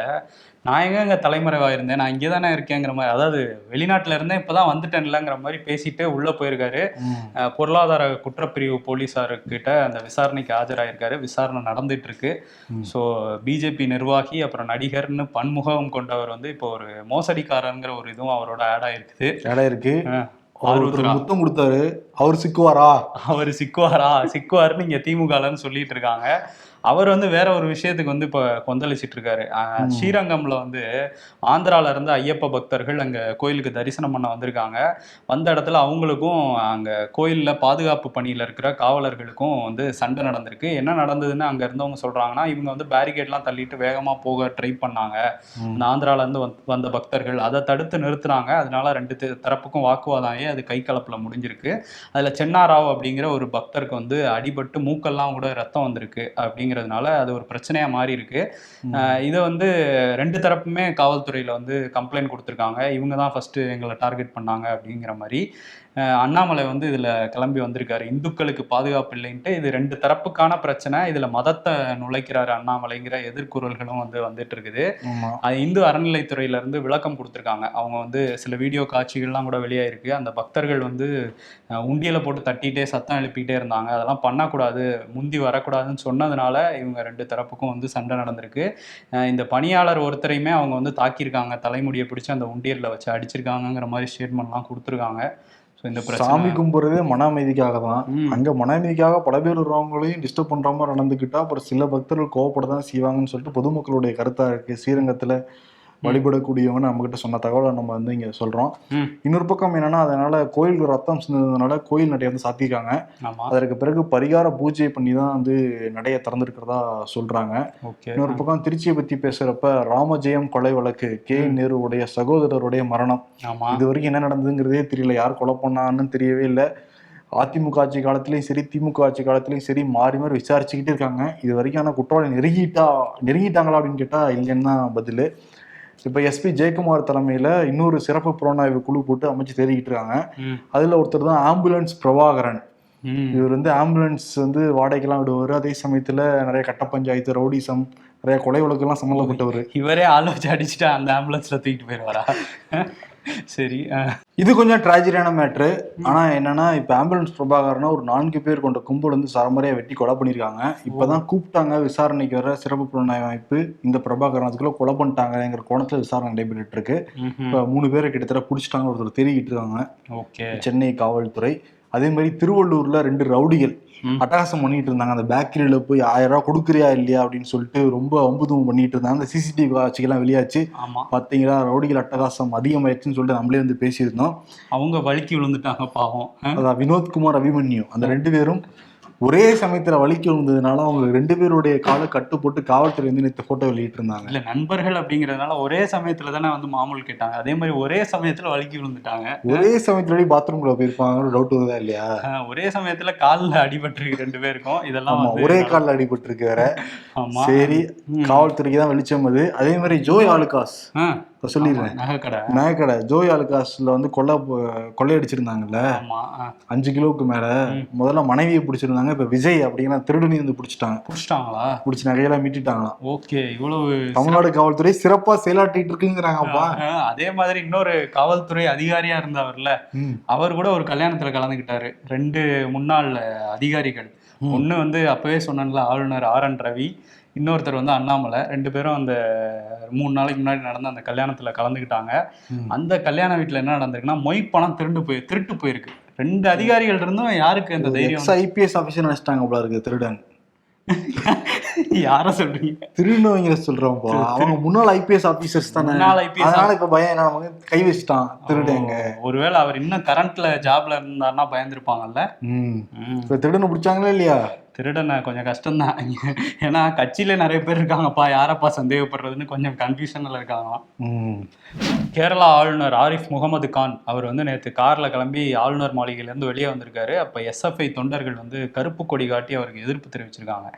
நான் எங்க தலைமறைவா இருந்தேன்? நான் இங்கே தானே இருக்கேங்கிற மாதிரி அதாவது வெளிநாட்டுல இருந்தேன் இப்பதான் வந்துட்டேன்லங்கிற மாதிரி பேசிட்டு உள்ள போயிருக்காரு. பொருளாதார குற்றப்பிரிவு போலீஸார்கிட்ட அந்த விசாரணைக்கு ஆஜராயிருக்காரு. விசாரணை நடந்துட்டு இருக்கு. ஸோ பிஜேபி நிர்வாகி அப்புறம் நடிகர்னு பன்முகம் கொண்டவர் வந்து இப்போ ஒரு மோசடிக்காரங்கிற ஒரு இதுவும் அவரோட ஆட் ஆயிருக்குது.
இருக்கு
அஹ்
அவர் முத்தம் கொடுத்தாரு. அவர் சிக்குவாரா?
அவர் சிக்குவாரா? சிக்குவாருன்னு இங்க திமுகலன்னு சொல்லிட்டு இருக்காங்க. அவர் வந்து வேற ஒரு விஷயத்துக்கு வந்து இப்போ கொந்தளிச்சிட்டு இருக்காரு. ஸ்ரீரங்கம்ல வந்து ஆந்திரால இருந்து ஐயப்ப பக்தர்கள் அங்க கோயிலுக்கு தரிசனம் பண்ண வந்திருக்காங்க. வந்த இடத்துல அவங்களுக்கும் அங்க கோயில்ல பாதுகாப்பு பணியில இருக்கிற காவலர்களுக்கும் வந்து சண்டை நடந்திருக்கு. என்ன நடந்ததுன்னு அங்க இருந்தவங்க சொல்றாங்கன்னா இவங்க வந்து பேரிகேட்லாம் தள்ளிட்டு வேகமா போக ட்ரை பண்ணாங்க. இந்த ஆந்திரால இருந்து வந்த- பக்தர்கள் அதை தடுத்து நிறுத்துனாங்க. அதனால ரெண்டு தரப்புக்கும் வாக்குவாதம் ஆகி அது கை கலப்புல முடிஞ்சிருக்கு. அதுல சென்னாராவ் அப்படிங்கிற ஒரு பக்தருக்கு வந்து அடிபட்டு மூக்கெல்லாம் கூட ரத்தம் வந்திருக்கு அப்படிங்கிறதுனால அது ஒரு பிரச்சனையா மாறி இருக்கு. இதை வந்து ரெண்டு தரப்புமே காவல்துறையில வந்து கம்ப்ளைண்ட் கொடுத்துருக்காங்க. இவங்க தான் ஃபர்ஸ்ட் எங்களை டார்கெட் பண்ணாங்க அப்படிங்கிற மாதிரி. அண்ணாமலை வந்து இதுல கிளம்பி வந்திருக்காரு. இந்துக்களுக்கு பாதுகாப்பு இல்லைன்ட்டு இது ரெண்டு தரப்புக்கான பிரச்சனை. இதுல மதத்தை நுழைக்கிறாரு அண்ணாமலைங்கிற எதிர்குரல்களும் வந்து வந்துட்டு இருக்குது. இந்து அறநிலைத்துறையில இருந்து விளக்கம் கொடுத்துருக்காங்க. அவங்க வந்து சில வீடியோ காட்சிகள்லாம் கூட வெளியாயிருக்கு. அந்த பக்தர்கள் வந்து உண்டியலை போட்டு தட்டிட்டே சத்தம் எழுப்பிட்டே இருந்தாங்க. அதெல்லாம் பண்ணக்கூடாது. முந்தி வரக்கூடாதுன்னு சொன்னதுனால இவங்க ரெண்டு தரப்புக்கும் வந்து சண்டை நடந்திருக்கு. இந்த பணியாளர் ஒருத்தரையுமே அவங்க வந்து தாக்கியிருக்காங்க. தலைமுடியை பிடிச்சி அந்த உண்டியல்ல வச்சு அடிச்சிருக்காங்கங்கிற மாதிரி ஸ்டேட்மெண்ட்லாம் கொடுத்துருக்காங்க.
சாமி கும்பிடுறதே மன அமைதிக்காக தான். அங்க மன அமைதிக்காக பல பேர் வருவவங்களையும் டிஸ்டர்ப் பண்ற மாதிரி நடந்துக்கிட்டா அப்புறம் சில பக்தர்கள் கோவப்பட தான் செய்வாங்கன்னு சொல்லிட்டு பொதுமக்களுடைய கருத்தா இருக்கு. ஸ்ரீரங்கத்துல வழிபடக்கூடியவங்க நம்ம கிட்ட சொன்ன தகவலை நம்ம வந்து இங்க சொல்றோம். இன்னொரு பக்கம் என்னன்னா அதனால கோயிலுக்கு ரத்தம் சிந்ததுனால கோயில் நடையை வந்து சாத்திருக்காங்க அதற்கு பிறகு பரிகார பூஜை பண்ணி தான் வந்து நடைய திறந்திருக்கிறதா சொல்றாங்க. இன்னொரு பக்கம் திருச்சியை பத்தி பேசுறப்ப ராமஜெயம் கொலை வழக்கு கே. நேருவுடைய சகோதரருடைய மரணம். இது வரைக்கும் என்ன நடந்ததுங்கிறதே தெரியல. யார் கொலை பண்ணான்னு தெரியவே இல்லை. அதிமுக ஆட்சி காலத்திலயும் சரி திமுக ஆட்சி காலத்திலயும் சரி மாறி மாறி விசாரிச்சுக்கிட்டு இருக்காங்க. இது வரைக்கும் ஆனா குற்றவாளி நெருங்கிட்டா நெருங்கிட்டாங்களா அப்படின்னு கேட்டா இல்லைன்னு தான் பதில். இப்ப எஸ்பி ஜெயக்குமார் தலைமையில இன்னொரு சிறப்பு புலனாய்வு குழு போட்டு அமைச்சு தேடிக்கிட்டு இருக்காங்க. அதுல ஒருத்தர் தான் ஆம்புலன்ஸ் பிரபாகரன். இவர் வந்து ஆம்புலன்ஸ் வந்து வாடகைக்கெல்லாம் விடுவார். அதே சமயத்துல நிறைய கட்ட பஞ்சாயத்து ரவுடிசம் நிறைய கொலை வழக்கெல்லாம் சம்மந்தப்பட்டவர்
இவரே வச்சு அடிச்சுட்டு அந்த ஆம்புலன்ஸ்ல தூக்கிட்டு போயிடுவாரா சரி
இது கொஞ்சம் ட்ராஜடியான மேட்ரு ஆனா என்னன்னா இப்ப ஆம்புலன்ஸ் பிரபாகரனா ஒரு நான்கு பேர் கொண்ட கும்பல் வந்து சரமறையா வெட்டி கொலை பண்ணிருக்காங்க. இப்பதான் கூப்பிட்டாங்க விசாரணைக்கு வர சிறப்பு புலனாய்வு அமைப்பு. இந்த பிரபாகரன் அதுக்குள்ள கொலை பண்ணிட்டாங்கிற கோணத்துல விசாரணை நடைபெற்றுட்டு இருக்கு. இப்ப மூணு பேரை கிட்டத்தட்ட பிடிச்சிட்டாங்க ஒருத்தர் தேடிக்கிட்டு இருக்காங்க.
ஓகே.
சென்னை காவல்துறை. அதே மாதிரி திருவள்ளூர்ல ரெண்டு ரவுடிகள். அட்டகாசம் பண்ணிட்டு இருந்தாங்க. அந்த பேக்கரியில போய் ஆயிரம் ரூபாய் கொடுக்குறியா இல்லையா அப்படின்னு சொல்லிட்டு ரொம்ப அம்புதும் பண்ணிட்டு இருந்தாங்க. அந்த சிசிடிவி காட்சிகள்லாம் வெளியாச்சு. பாத்தீங்களா? ரவுடிகள் அட்டகாசம் அதிகமாயிடுச்சுன்னு சொல்லிட்டு நம்மளே வந்து பேசியிருந்தோம்.
அவங்க வழுக்கி விழுந்துட்டாங்க பாவம்.
அதான் வினோத்குமார் அபிமன்யு. அந்த ரெண்டு பேரும் ஒரே சமயத்துல வலிக்கு விழுந்ததுனால அவங்க ரெண்டு பேருடைய காலை கட்டு போட்டு காவல்துறை வந்து நேற்று போட்டோ வெளியிட்டு இருந்தாங்க
இல்ல நண்பர்கள் அப்படிங்கறதுனால ஒரே சமயத்துல தானே வந்து மாமூல் கேட்டாங்க. அதே மாதிரி ஒரே சமயத்துல வழுக்கி விழுந்துட்டாங்க.
ஒரே சமயத்துல பாத்ரூம்குள்ள போயிருப்பாங்க டவுட் வருதா இல்லையா?
ஒரே சமயத்துல கால்ல அடிபட்டிருக்கு ரெண்டு பேருக்கும். இதெல்லாம்
ஒரே காலில் அடிபட்டு இருக்கு வேற சரி. காவல்துறைக்கு தான் வெளிச்சம் அது. அதே மாதிரி ஜோய் ஆலுகாஸ். இப்ப சொல்லிடுறேன்.
நகைக்கடை.
நகைக்கடை. ஜோய் ஆலுகாஸ்ல வந்து கொள்ளை கொள்ளையடிச்சிருந்தாங்கல்ல? அஞ்சு கிலோவுக்கு மேல. முதல்ல மனைவியை பிடிச்சிருந்தாங்க இப்ப விஜய் அப்படிங்கிற திருடனையும் வந்து பிடிச்சிட்டாங்க.
புடிச்சிட்டாங்களா?
பிடிச்சி நகையெல்லாம் மீட்டிட்டாங்களாம்.
ஓகே இவ்வளவு
தமிழ்நாடு காவல்துறை சிறப்பா செயலாற்றிட்டு இருக்குங்கிறாங்கப்பா
அதே மாதிரி இன்னொரு காவல்துறை அதிகாரியா இருந்தவர்ல. அவர் கூட ஒரு கல்யாணத்துல கலந்துக்கிட்டாரு. ரெண்டு முன்னாள் அதிகாரிகள். ஒண்ணு வந்து அப்பவே சொன்னேன்ல ஆளுநர் ஆர் என் ரவி. இன்னொருத்தர் வந்து அண்ணாமலை. ரெண்டு பேரும் அந்த மூணு நாளைக்கு முன்னாடி நடந்த அந்த கல்யாணத்துல கலந்துக்கிட்டாங்க. அந்த கல்யாண வீட்டுல என்ன நடந்திருக்குன்னா மொய் பணம் திருண்டு போய் திருட்டு போயிருக்கு. ரெண்டு அதிகாரிகள் இருந்தும் யாருக்கு அந்த தைரியம்
ஐபிஎஸ் ஆபீசர் நினைச்சிட்டாங்க போல இருக்கு திருடன்.
யார சொல்றீங்க?
திருநவங்க சொல்றோம்ப்பா அவங்க முன்னாள் ஐபிஎஸ் ஆபீசர்ஸ் தானே. அதனால இப்ப பயம் என்ன நமக்கு கை வச்சுட்டான் திருடங்க
ஒருவேளை அவர் இன்னும் கரண்ட்ல ஜாப்ல இருந்தாருன்னா பயந்துருப்பாங்கல்ல.
இப்ப திருடனை பிடிச்சாங்களா இல்லையா?
திருடனை கொஞ்சம் கஷ்டம்தான். ஏன்னா கட்சியில நிறைய பேர் இருக்காங்கப்பா. யாரப்பா சந்தேகப்படுறதுன்னு கொஞ்சம் கன்ஃபியூஷன்ல இருக்காங்களாம்.
ம்.
கேரளா ஆளுநர் ஆரிஃப் முகமது கான் அவர் வந்து நேற்று கார்ல கிளம்பி ஆளுநர் மாளிகையிலேருந்து வெளியே வந்திருக்காரு. அப்போ எஸ்எஃப்ஐ தொண்டர்கள் வந்து கருப்பு கொடி காட்டி அவருக்கு எதிர்ப்பு தெரிவிச்சிருக்காங்க.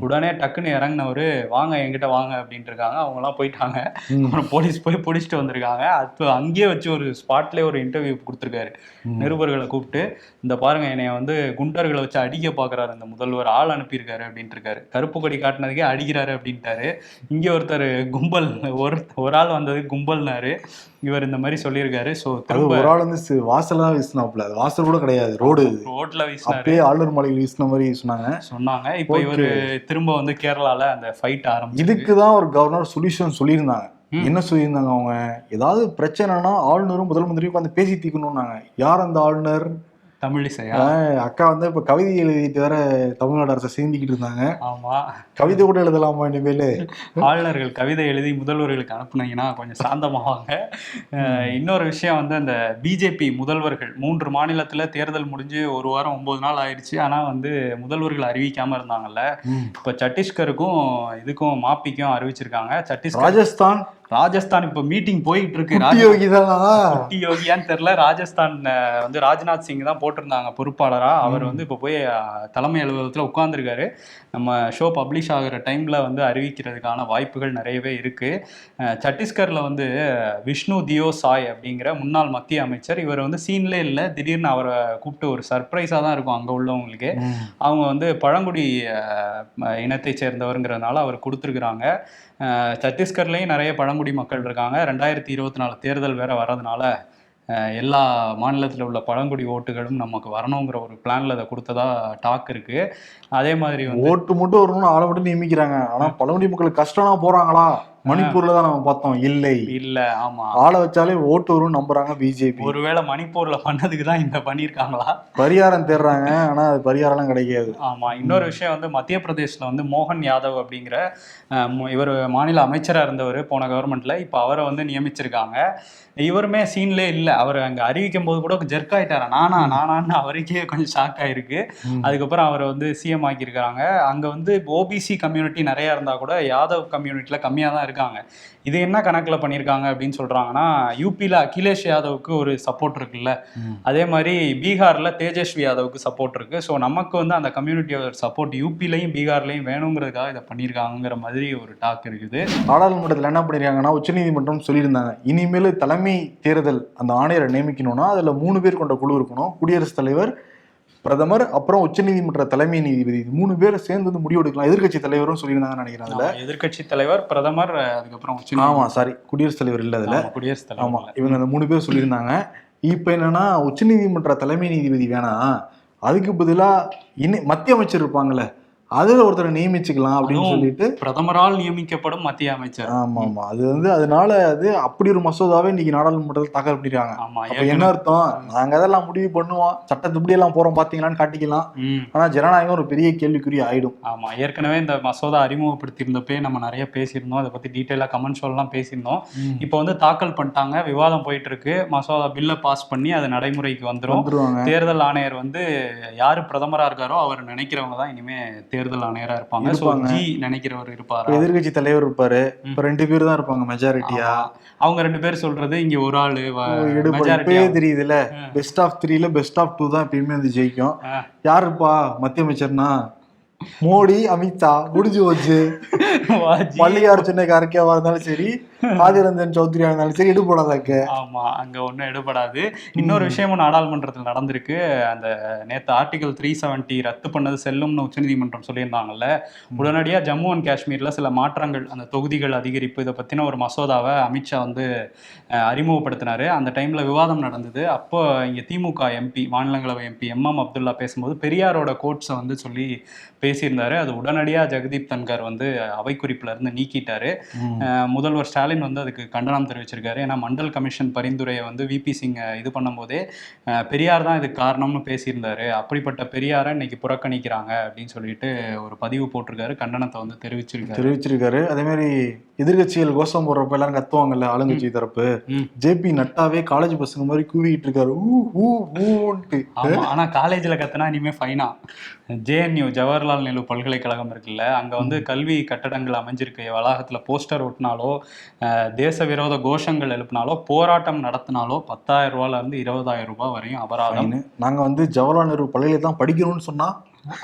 உடனே டக்குன்னு இறங்கினவர் வாங்க என்கிட்ட வாங்க அப்படின்ட்டு இருக்காங்க அவங்களாம் போயிட்டாங்க. அப்புறம் போலீஸ் போய் பிடிச்சிட்டு வந்திருக்காங்க. அப்போ அங்கேயே வச்சு ஒரு ஸ்பாட்லேயே ஒரு இன்டர்வியூ கொடுத்துருக்காரு. நிருபர்களை கூப்பிட்டு இந்த பாருங்க என்னைய வந்து குண்டர்களை வச்சு அடிக்க பார்க்குறாரு இந்த முதல்வர். ஆள் அனுப்பியிருக்காரு அப்படின்ட்டு இருக்காரு கருப்பு கொடி காட்டினதுக்கே அடிக்கிறாரு அப்படின்ட்டாரு. இங்கே ஒருத்தர் கும்பல் ஒரு ஒரு ஆள் வந்தது கும்பல்னாரு. இவர் இந்த மாதிரி சொல்லியிருக்காரு. ஸோ திரும்ப
ஒரு ஆள் வந்து சி- வாசலா வீசினாப்ல அது வாசல் கூட கிடையாது ரோடு.
ரோட்ல வீசினாரு.
அப்பயே ஆளுநர் மாளிகை வீசின மாதிரி சொன்னாங்க.
சொன்னாங்க. இப்போ. இவர் திரும்ப வந்து கேரளால அந்த ஃபைட் ஆரம்பிச்சு
இதுக்கு தான் ஒரு கவர்னர் சொல்யூஷன் சொல்லியிருந்தாங்க. என்ன சொல்லியிருந்தாங்க அவங்க? ஏதாவது பிரச்சனைனா ஆளுநரும் முதல் மந்திரியும் உட்காந்து பேசி தீக்கணும்னாங்க யார் அந்த ஆளுநர்?
தமிழிசையா
அக்கா வந்து இப்ப கவிதை எழுதிட்டு வேற தமிழ்நாடு அரசை சேர்ந்துக்கிட்டு இருந்தாங்க.
ஆமா.
கவிதை கூட எழுதலாமா இனிமேலு?
ஆளுநர்கள் கவிதை எழுதி முதல்வர்களுக்கு அனுப்புனீங்கன்னா கொஞ்சம் சாந்தமாவாங்க. இன்னொரு விஷயம் வந்து அந்த பிஜேபி முதல்வர்கள் மூன்று மாநிலத்துல தேர்தல் முடிஞ்சு ஒரு வாரம் ஒன்பது நாள் ஆயிடுச்சு. ஆனா வந்து முதல்வர்கள் அறிவிக்காம இருந்தாங்கல்ல. இப்ப சத்தீஸ்கருக்கும் இதுக்கும் மாப்பிக்கும் அறிவிச்சிருக்காங்க. சத்தீஸ்கர்
ராஜஸ்தான்
ராஜஸ்தான் இப்ப மீட்டிங் போயிட்டு இருக்கு
குட்டி
யோகியான்னு தெரியல. ராஜஸ்தான் வந்து ராஜ்நாத் சிங் தான் போட்டிருந்தாங்க பொறுப்பாளரா. அவர் வந்து இப்போ போய் தலைமை அலுவலகத்தில் உட்கார்ந்திருக்காரு. நம்ம ஷோ பப்ளிஷ் ஆகுற டைம்ல வந்து அறிவிக்கிறதுக்கான வாய்ப்புகள் நிறையவே இருக்கு. சத்தீஸ்கர்ல வந்து விஷ்ணு தியோ சாய் அப்படிங்கிற முன்னாள் மத்திய அமைச்சர். இவர் வந்து சீன்லே இல்லை. திடீர்னு அவரை கூப்பிட்டு ஒரு சர்ப்ரைஸாக தான் இருக்கும் அங்கே உள்ளவங்களுக்கு. அவங்க வந்து பழங்குடி இனத்தை சேர்ந்தவருங்கிறதுனால அவர் கொடுத்துருக்குறாங்க. சத்தீஸ்கர்லேயும் நிறைய பழங்குடி மக்கள் இருக்காங்க. ரெண்டாயிரத்தி இருபத்தி நாலு தேர்தல் வேற வர்றதுனால எல்லா மாநிலத்தில் உள்ள பழங்குடி ஓட்டுகளும் நமக்கு வரணுங்கிற ஒரு பிளான்ல அதை கொடுத்ததா டாக் இருக்கு. அதே மாதிரி
ஓட்டு மட்டும் வரணும்னு ஆளை மட்டும் நியமிக்கிறாங்க. ஆனால் பழங்குடி மக்களுக்கு கஷ்டம்னா போறாங்களா? மணிப்பூர்ல தான் நம்ம பார்த்தோம். இல்லை.
இல்ல ஆமா.
ஆளை வச்சாலே ஓட்டு வரும்னு நம்புறாங்க பிஜேபி.
ஒருவேளை மணிப்பூர்ல பண்ணதுக்கு தான் இந்த பண்ணியிருக்காங்களா?
பரிகாரம் தேடுறாங்க. ஆனா அது பரிகாரம்லாம் கிடைக்காது.
ஆமா. இன்னொரு விஷயம் வந்து மத்திய பிரதேஷ்ல வந்து மோகன் யாதவ் அப்படிங்கிற இவர் மாநில அமைச்சரா இருந்தவர் போன கவர்மெண்ட்ல இப்போ அவரை வந்து நியமிச்சிருக்காங்க. இவருமே சீன்லே இல்ல. அவர் அங்க அறிவிக்கும் போது கூட ஜெர்க் ஆயிட்டாரா? நானா நானான்னு அவருக்கே கொஞ்சம் ஷாக் ஆயிருக்கு. அதுக்கப்புறம் அவரை வந்து சிஎம் ஆக்கியிருக்காங்க. அங்க வந்து ஓபிசி கம்யூனிட்டி நிறைய இருந்தா கூட யாதவ் கம்யூனிட்டில கம்மியா தான் இருக்காங்க. இது என்ன கணக்குல பண்ணியிருக்காங்க அப்படின்னு சொல்றாங்கன்னா யூபியில் அகிலேஷ் யாதவுக்கு ஒரு சப்போர்ட் இருக்குல்ல. அதே மாதிரி பீகார்ல தேஜஸ்வி யாதவுக்கு சப்போர்ட் இருக்கு. ஸோ நமக்கு வந்து அந்த கம்யூனிட்டியோட சப்போர்ட் யூபிலையும் பீகார்லையும் வேணுங்கிறதுக்காக இதை பண்ணியிருக்காங்கிற மாதிரி ஒரு டாக் இருக்குது.
நாடாளுமன்றத்தில் என்ன பண்ணிருக்காங்கன்னா உச்சநீதிமன்றம் சொல்லியிருந்தாங்க. இனிமேல் தலைமை தேர்தல் அந்த ஆணையரை நியமிக்கணும்னா அதுல மூணு பேர் கொண்ட குழு இருக்கணும். குடியரசுத் தலைவர் பிரதமர் அப்புறம் உச்சநீதிமன்ற தலைமை நீதிபதி மூணு பேர் சேர்ந்து வந்து முடிவெடுக்கலாம். எதிர்க்கட்சி தலைவரும் சொல்லியிருந்தாங்கன்னு நினைக்கிறேன் அதுல.
எதிர்கட்சி தலைவர் பிரதமர் அதுக்கப்புறம்
ஆமா சாரி குடியரசுத் தலைவர் இல்ல அதுல.
ஆமா, குடியரசுத்
ஆமா
தலைவர்
இவங்க அந்த மூணு பேர் சொல்லியிருந்தாங்க. இப்ப என்னன்னா உச்சநீதிமன்ற தலைமை நீதிபதி வேணாம். அதுக்கு பதிலா இணை மத்திய அமைச்சர் இருப்பாங்கல்ல அதுல ஒருத்தரை நியமிச்சுக்கலாம் அப்படின்னு சொல்லிட்டு
பிரதமரால் நியமிக்கப்படும் மத்திய அமைச்சர்.
ஆமா ஆமா. அது வந்து அதனால அது அப்படி ஒரு மசோதாவை இன்னைக்கு நாடாளுமன்றத்தில் தாக்கல் பண்ணிருக்காங்க என்ன அர்த்தம்? நாங்க அதெல்லாம் முடிவு பண்ணுவோம். சட்டத்தை இப்படி எல்லாம் போறோம் பாத்தீங்களான்னு காட்டிக்கலாம். ஆனா ஜனநாயகம் ஒரு பெரிய கேள்விக்குறி ஆயிடும்.
ஆமா ஏற்கனவே இந்த மசோதா அறிமுகப்படுத்தியிருந்தப்பே நம்ம நிறைய பேசியிருந்தோம். அதை பத்தி டீட்டெயிலாக கமெண்ட் ஷோலாம் பேசியிருந்தோம். இப்போ வந்து தாக்கல் பண்ணிட்டாங்க. விவாதம் போயிட்டு இருக்கு மசோதா பில்லை பாஸ் பண்ணி அது நடைமுறைக்கு
வந்துருவாங்க.
தேர்தல் ஆணையர் வந்து யாரு பிரதமரா இருக்காரோ அவர் நினைக்கிறவங்க தான் இனிமே தேர்தல் ஆணையரா இருப்பாங்க. ஜி நினைக்கிறவர் இருப்பாரா?
இப்ப எதிர்க்கட்சி தலைவர் இருப்பாரு. இப்ப ரெண்டு பேர் தான் இருப்பாங்க மெஜாரிட்டியா.
அவங்க ரெண்டு பேர் சொல்றது இங்க ஒரு ஆளு
தெரியுதுல பெஸ்ட் ஆஃப் த்ரீல பெஸ்ட் ஆஃப் டூ தான் எப்பயுமே வந்து ஜெயிக்கும்.
ஆ.
யாருப்பா மத்திய அமைச்சர்னா? மோடி அமித்ஷா முடிஞ்சு போச்சு. மல்லிகார்ஜுன கார்கேவா இருந்தாலும் சரி ஆதிரஞ்சன் சௌத்ரியா இருந்தாலும் சரி எடுப்படாதாக்க
ஆமா அங்க ஒண்ணும் எடுபடாது இன்னொரு விஷயமும் நாடாளுமன்றத்தில் நடந்திருக்கு. அந்த நேத்து ஆர்டிகல் த்ரீ செவன்ட்டி ரத்து பண்ணது செல்லும்னு உச்சநீதிமன்றம் சொல்லியிருந்தாங்கல்ல. உடனடியா ஜம்மு அண்ட் காஷ்மீர்ல சில மாற்றங்கள் அந்த தொகுதிகள் அதிகரிப்பு இதை பத்தின ஒரு மசோதாவை அமித்ஷா வந்து அறிமுகப்படுத்தினாரு. அந்த டைம்ல விவாதம் நடந்தது. அப்போ இங்க திமுக எம்பி மாநிலங்களவை எம்பி எம் எம் அப்துல்லா பேசும்போது பெரியாரோட கோட்ஸை வந்து சொல்லி பேசியிருந்தாரு. அது உடனடியா ஜெகதீப் தன்கர் வந்து அவை குறிப்புல இருந்து நீக்கிட்டாரு. முதல்வர் ஸ்டாலின் வந்து அதுக்கு கண்டனம் தெரிவிச்சிருக்காரு. ஏன்னா மண்டல் கமிஷன் பரிந்துரையை வந்து விபி சிங் இது பண்ணும்போதே பெரியார் தான் இதுக்கு காரணம்னு பேசியிருந்தாரு. அப்படிப்பட்ட பெரியாரை இன்னைக்கு புறக்கணிக்கிறாங்க அப்படின்னு சொல்லிட்டு ஒரு பதிவு போட்டிருக்காரு. கண்டனத்தை வந்து தெரிவிச்சிருக்காரு.
தெரிவிச்சிருக்காரு. அதே மாதிரி எதிர்கட்சிகள் கோஷம் போடுறப்ப எல்லாரும் கத்துவாங்கல்ல ஆளுங்கட்சி தரப்பு. ஜேபி நட்டாவே காலேஜ் பசங்க மாதிரி கூவிக்கிட்டு இருக்காரு. ஊ ஊ ஊன்ட்டு.
ஆமா ஆனா காலேஜ்ல கத்துனா இனிமே ஃபைனா ஜேஎன்யூ ஜவஹர்லால் நேரு பல்கலைக்கழகம் இருக்குல்ல அங்க வந்து கல்வி கட்டடங்கள் அமைஞ்சிருக்கு. வளாகத்துல போஸ்டர் ஒட்டினாலோ தேச விரோத கோஷங்கள் எழுப்பினாலோ போராட்டம் நடத்தினாலோ பத்தாயிரம் ரூபாயில இருந்து இருபதாயிரம் ரூபாய் வரையும் அபராதம்.
Fine. நாங்க வந்து ஜவஹர்லால் நேரு பள்ளியில தான் படிக்கணும்னு சொன்னா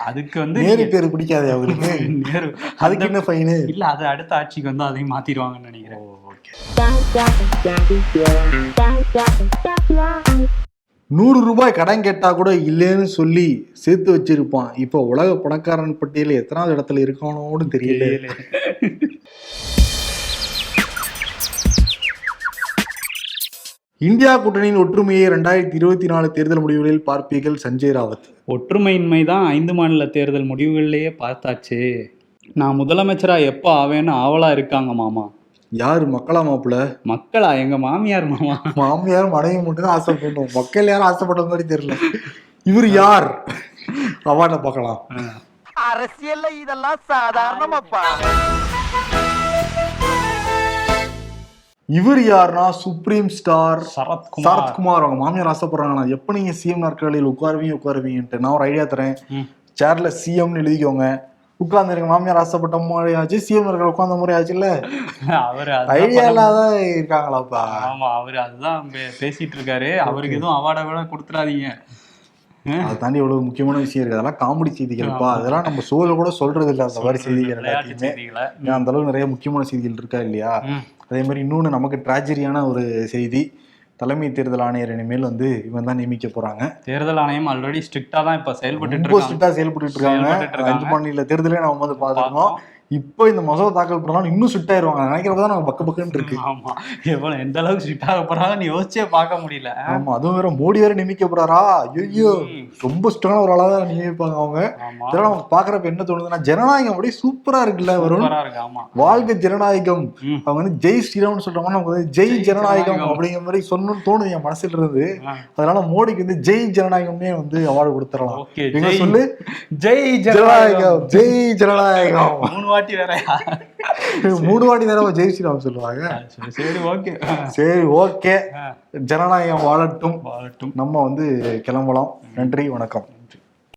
அதுக்கு வந்து
நேரு பேரு பிடிக்காதே அவருக்கு
நேரு.
அதுக்கு என்ன ஃபைனு
இல்ல அது அடுத்த ஆட்சிக்கு வந்து அதையும் மாத்திடுவாங்கன்னு நினைக்கிறேன்.
நூறு ரூபாய் கடன் கேட்டா கூட இல்லைன்னு சொல்லி சேர்த்து வச்சிருப்பான். இப்போ உலக பணக்காரன் பட்டியல எத்தனாவது இடத்துல இருக்கானோன்னு தெரியல. இந்தியா கூட்டணியின் ஒற்றுமையை ரெண்டாயிரத்தி இருபத்தி நாலு தேர்தல் முடிவுகளில் பார்ப்பீர்கள் சஞ்சய் ராவத்.
ஒற்றுமையின்மை தான் ஐந்து மாநில தேர்தல் முடிவுகள்லயே பார்த்தாச்சு. நான் முதலமைச்சரா எப்போ ஆவேன்னு ஆவலா இருக்காங்க மாமா.
யாரு மக்களா மாப்பிள்ள?
மக்களா? எங்க மாமியார் மாமா.
மாமியார் மனைவி மட்டும் தான் ஆசைப்படணும். மக்கள் யாரும் ஆசைப்பட்ட மாதிரி தெரியல. இவர் யார்? அவார்ட பார்க்கலாம்.
அரசியல்ல இதெல்லாம் சாதாரணமாப்பா.
இவர் யாருன்னா சுப்ரீம் ஸ்டார்
சரத்குமார்
சரத்குமார் அவங்க மாமியார் ஆசைப்படுறாங்களா எப்ப நீங்க சிஎம் நாற்காலியில் உட்காருவீங்க உட்காருவீங்கன்ட்டு. நான் ஒரு ஐடியா தரேன். சேர்ல சிஎம்னு எழுதிக்கோங்க. உட்கார்ந்து மாமியார் ஆசைப்பட்ட மாதிரி ஆச்சு. சிஎம் நாற்காலி உட்கார்ந்த மாதிரி ஆச்சுல்ல?
அவரு
ஐடியா
அதுதான்
இல்லாத இருக்காங்களாப்பா?
ஆமா அவரு அதுதான் பேசிட்டு இருக்காரு. அவருக்கு எதுவும் அவார்டை விட கொடுத்துறாதீங்க
அதை தாண்டி எவ்வளவு முக்கியமான விஷயம் இருக்கு. அதெல்லாம் காமெடி செய்திகள்ப்பா. அதெல்லாம் நம்ம சோல கூட சொல்றது இல்ல அந்த மாதிரி செய்திகள் எல்லாத்தையுமே. அந்த அளவு நிறைய முக்கியமான செய்திகள் இருக்கா இல்லையா. அதே மாதிரி இன்னொன்று நமக்கு ட்ராஜடியான ஒரு செய்தி. தலைமை தேர்தல் ஆணையர் இனிமேல் வந்து இவன் தான் நியமிக்க போறாங்க.
தேர்தல் ஆணையம் ஆல்ரெடி ஸ்ட்ரிக்டா தான் இப்ப செயல்பட்டு
ரொம்ப
இருக்காங்க.
ஸ்ட்ரிக்டா செயல்பட்டு இருக்காங்க. அஞ்சு மாநில தேர்தலே நம்ம வந்து பார்த்துருக்கோம். இப்போ இந்த மசோதா தாக்கல் பண்ணாலும் இன்னும் சுட் ஆயிருவாங்க. நினைக்கிறப்ப தான் நமக்கு பக்க பக்கன்னு இருக்கு.
ஆமா. எவ்வளவு எந்த அளவுக்கு ஸ்ட்ரிக்ட் ஆக போறாங்கன்னு யோசிச்சே பார்க்க முடியல.
ஆமா அதுவும் வேற மோடி வேற நியமிக்க போறாரா ஐயோ. ரொம்ப ஸ்ட்ராங்கான ஒரு ஆளா தான் நியமிப்பாங்க அவங்க. இதெல்லாம் நமக்கு பாக்குறப்ப என்ன தோணுதுன்னா ஜனநாயகம் அப்படியே சூப்பரா இருக்குல்ல வரும் வாழ்க ஜனநாயகம். அவங்க வந்து ஜெய் ஸ்ரீராம்னு சொல்றாங்க நமக்கு வந்து ஜெய் ஜனநாயகம். அப்படிங்கிற மாதிரி சொல்லணும்னு தோணுது என் மனசுல இருந்து. அதனால மோடிக்கு வந்து ஜெய் ஜனநாயகம்னே வந்து அவார்டு கொடுத்துடலாம். சொல்லு.
ஜெய்
ஜனநாயகம் ஜெய் ஜனநாயகம்.
வாட்டி வேறயா
மூணு வாட்டி தடவை ஜெய் ஸ்ரீராம் சொல்லுவாங்க.
சரி, சரி ஓகே.
சரி ஓகே. ஜனநாயகம் வாழட்டும்.
வாழட்டும்.
நம்ம வந்து கிளம்பலாம். நன்றி வணக்கம்.